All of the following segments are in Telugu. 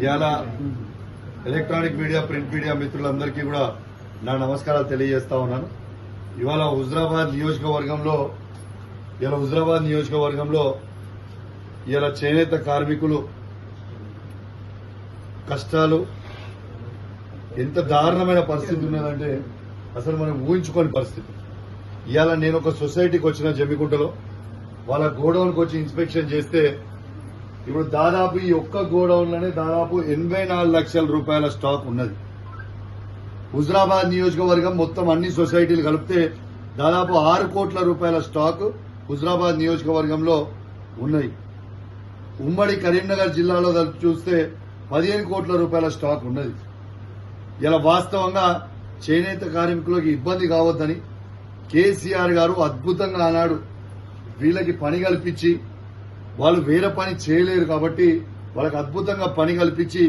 ఇవాళ ఎలక్ట్రానిక్ మీడియా ప్రింట్ మీడియా మిత్రులందరికీ కూడా నా నమస్కారాలు తెలియజేస్తా ఉన్నాను. ఇవాళ హుజరాబాద్ నియోజకవర్గంలో ఇలా హుజరాబాద్ నియోజకవర్గంలో ఇలా చేనేత కార్మికులు కష్టాలు ఎంత దారుణమైన పరిస్థితి ఉన్నదంటే అసలు మనం ఊహించుకోని పరిస్థితి. ఇవాళ నేను ఒక సొసైటీకి వచ్చిన జమ్మికుంటలో వాళ్ళ గోడౌన్కి వచ్చి ఇన్స్పెక్షన్ చేస్తే ఇప్పుడు దాదాపు ఈ ఒక్క గోడౌన్లోనే దాదాపు ఎనభై నాలుగు లక్షల రూపాయల స్టాక్ ఉన్నది. హుజరాబాద్ నియోజకవర్గం మొత్తం అన్ని సొసైటీలు కలిపితే దాదాపు ఆరు కోట్ల రూపాయల స్టాక్ హుజరాబాద్ నియోజకవర్గంలో ఉన్నాయి ఉమ్మడి కరీంనగర్ జిల్లాలో చూస్తే పదిహేను కోట్ల రూపాయల స్టాక్ ఉన్నది. ఇలా వాస్తవంగా చేనేత కార్మికులకు ఇబ్బంది కావద్దని కేసీఆర్ గారు అద్భుతంగా ఆనాడు వీళ్ళకి పని కల్పించి వాళ్ళు వేరే పని చేయలేరు కాబట్టి వాళ్ళకి అద్భుతంగా పని కల్పించి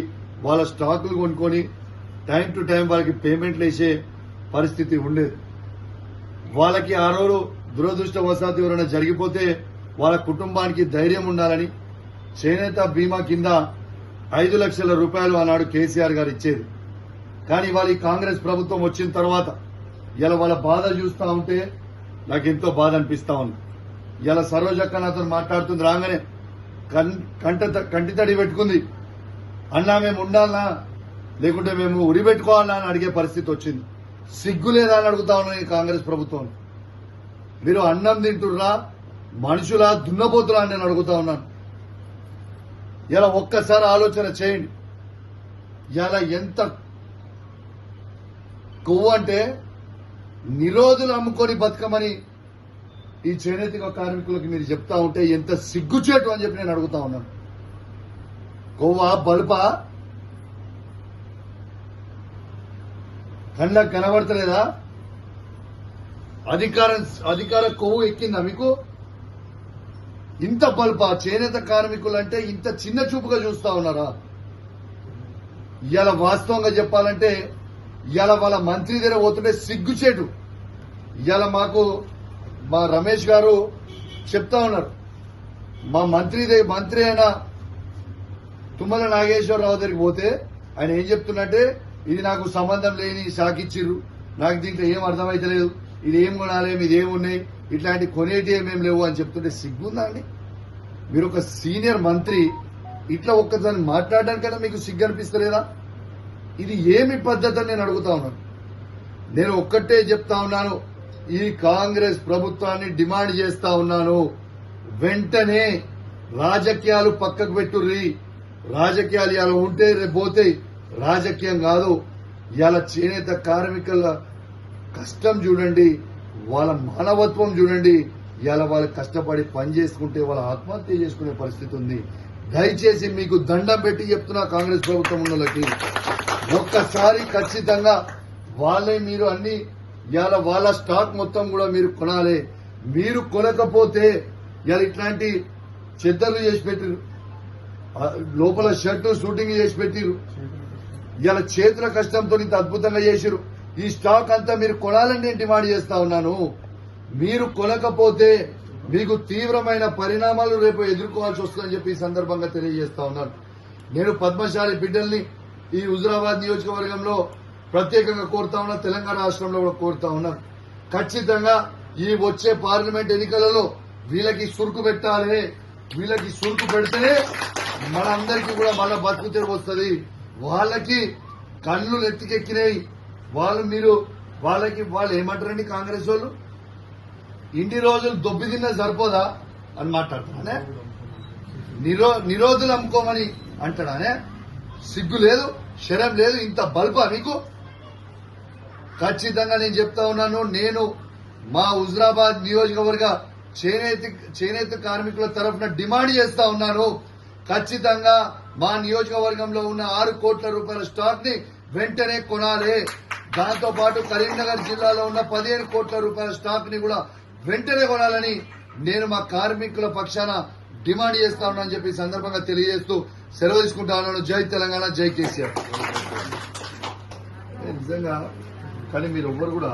వాళ్ళ స్టాకులు కొనుక్కొని టైం టు టైం వాళ్ళకి పేమెంట్లు వేసే పరిస్థితి ఉండేది. వాళ్ళకి ఆ రోజు దురదృష్టవశాత్తు ఎవరైనా జరిగిపోతే వాళ్ళ కుటుంబానికి ధైర్యం ఉండాలని చేనేత బీమా కింద ఐదు లక్షల రూపాయలు ఆనాడు కేసీఆర్ గారు ఇచ్చేది. కానీ వాళ్ళ ఈ కాంగ్రెస్ ప్రభుత్వం వచ్చిన తర్వాత ఇలా వాళ్ళ బాధ చూస్తా ఉంటే నాకు ఎంతో బాధ అనిపిస్తా ఉంది. ఇలా సరోజక్క నాతో మాట్లాడుతుంది రాగానే కంట కంటి తడి పెట్టుకుంది. అన్నా మేము ఉండాలనా? లేకుంటే మేము ఉరి పెట్టుకోవాలా అని అడిగే పరిస్థితి వచ్చింది. సిగ్గు లేదా అని అడుగుతా ఉన్నాను కాంగ్రెస్ ప్రభుత్వం. మీరు అన్నం తింటుర్రా? మనుషులా దున్నపోతురా అని నేను అడుగుతా ఉన్నాను. ఇలా ఒక్కసారి ఆలోచన చేయండి. ఇలా ఎంత కొవ్వు అంటే నిరోధులు అమ్ముకొని బతకమని ఈ చేనేత కార్మికులకు మీరు చెప్తా ఉంటే ఎంత సిగ్గుచేటు అని చెప్పి నేను అడుగుతా ఉన్నాను. కొవ్వ బల్పా? కళ్ళకు కనబడతలేదా? అధికారం అధికార కొవ్వు ఎక్కిందా మీకు? ఇంత బల్పా చేనేత కార్మికులు అంటే ఇంత చిన్న చూపుగా చూస్తా ఉన్నారా? ఇవాళ వాస్తవంగా చెప్పాలంటే ఇవాళ వాళ్ళ మంత్రి దగ్గర పోతుంటే సిగ్గుచేటు. ఇవాళ మాకు మా రమేష్ గారు చెప్తా ఉన్నారు. మా మంత్రి మంత్రి అయిన తుమ్మల నాగేశ్వరరావు దగ్గరికి పోతే ఆయన ఏం చెప్తున్నట్టే ఇది నాకు సంబంధం లేని షాకిచ్చిర్రు నాకు దీంట్లో ఏం అర్థమైతలేదు ఇది ఏం కొనాలి ఇది ఏమున్నాయి ఇట్లాంటి కొనేటి ఏమేం లేవు అని చెప్తుంటే సిగ్గుందా అండి? మీరు ఒక సీనియర్ మంత్రి ఇట్లా ఒక్కదాన్ని మాట్లాడడానికైనా మీకు సిగ్గు అనిపిస్తలేదా? ఇది ఏమి పద్ధతి అని నేను అడుగుతా ఉన్నాను. నేను ఒక్కటే చెప్తా ఉన్నాను. ఈ కాంగ్రెస్ ప్రభుత్వాన్ని డిమాండ్ చేస్తా ఉన్నాను. వెంటనే రాజకీయాలు పక్కకు పెట్టుర్రి. రాజకీయాలు ఇలా ఉంటే రేపు రాజకీయం కాదు. ఇలా చేనేత కార్మికుల కష్టం చూడండి. వాళ్ళ మానవత్వం చూడండి. ఇలా వాళ్ళు కష్టపడి పని చేసుకుంటే వాళ్ళ ఆత్మహత్య చేసుకునే పరిస్థితి ఉంది. దయచేసి మీకు దండం పెట్టి చెప్తున్నా కాంగ్రెస్ ప్రభుత్వం ఉన్న ఒక్కసారి ఖచ్చితంగా వాళ్ళే మీరు అన్ని ఇవాళ వాళ్ళ స్టాక్ మొత్తం కూడా మీరు కొనాలి. మీరు కొనకపోతే ఇవాళ ఇట్లాంటి చెద్దర్లు చేసి పెట్టిరు. లోపల షర్టు షూటింగ్ చేసి పెట్టిరు. ఇవాళ చేతుల కష్టంతో ఇంత అద్భుతంగా చేసిరు. ఈ స్టాక్ అంతా మీరు కొనాలని నేను డిమాండ్ చేస్తా ఉన్నాను? మీరు కొనకపోతే మీకు తీవ్రమైన పరిణామాలు రేపు ఎదుర్కోవాల్సి వస్తుందని చెప్పి ఈ సందర్భంగా తెలియజేస్తా ఉన్నాను. నేను పద్మశాలి బిడ్డల్ని ఈ హుజురాబాద్ నియోజకవర్గంలో ప్రత్యేకంగా కోరుతా ఉన్నా తెలంగాణ రాష్ట్రంలో కూడా కోరుతా ఉన్నాం. ఖచ్చితంగా ఈ వచ్చే పార్లమెంట్ ఎన్నికలలో వీళ్ళకి సురుకు పెట్టాలి. వీళ్ళకి సురుకు పెడితేనే మనందరికీ కూడా మళ్ళా బతుకు తెరువు వస్తుంది. వాళ్ళకి కళ్ళు ఎత్తికెక్కినాయి వాళ్ళు మీరు వాళ్ళకి వాళ్ళు ఏమంటారండి కాంగ్రెస్ వాళ్ళు? ఇన్ని రోజులు దొబ్బి తిన్నా సరిపోదా అని మాట్లాడతానే నిరో నిరోధులు అమ్ముకోమని అంటాడానే? సిగ్గు లేదు శరం లేదు ఇంత బల్బా మీకు? ఖచ్చితంగా నేను చెప్తా ఉన్నాను నేను మా హుజరాబాద్ నియోజకవర్గ చేనేత చేనేత కార్మికుల తరఫున డిమాండ్ చేస్తా ఉన్నాను. ఖచ్చితంగా మా నియోజకవర్గంలో ఉన్న ఆరు కోట్ల రూపాయల స్టాక్ని వెంటనే కొనాలి. దాంతో పాటు కరీంనగర్ జిల్లాలో ఉన్న పదిహేను కోట్ల రూపాయల స్టాక్ని కూడా వెంటనే కొనాలని నేను మా కార్మికుల పక్షాన డిమాండ్ చేస్తా ఉన్నానని చెప్పి సందర్భంగా తెలియజేస్తూ సెలవు తీసుకుంటా ఉన్నాను. జై తెలంగాణ జై కేసీఆర్. నిజంగా కానీ మీరు ఎవ్వరు కూడా